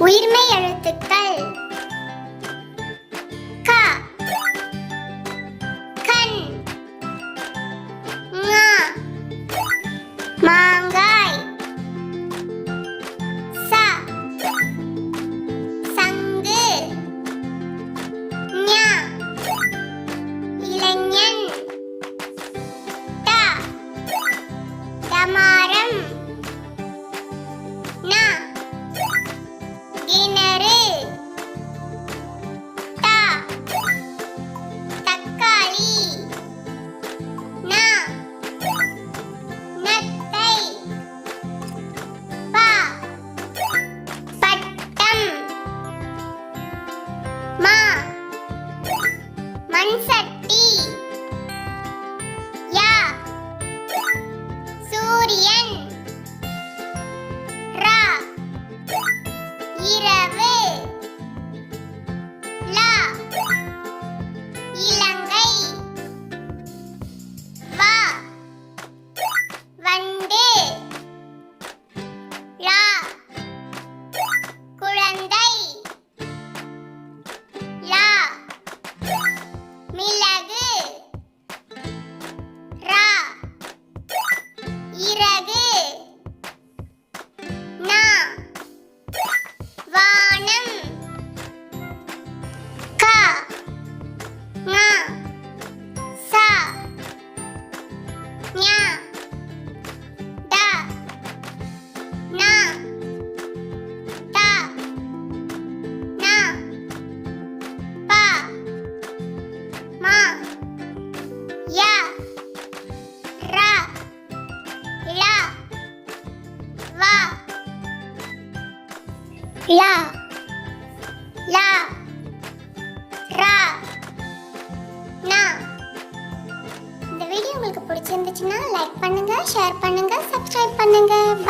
உயிர்மை எழுத்துக்கள். மண்சட்டி லா ல ரா நா இந்த வீடியோ உங்களுக்கு பிடிச்சிருந்துச்சுன்னா லைக் பண்ணுங்க ஷேர் பண்ணுங்க சப்ஸ்கிரைப் பண்ணுங்க. பாய்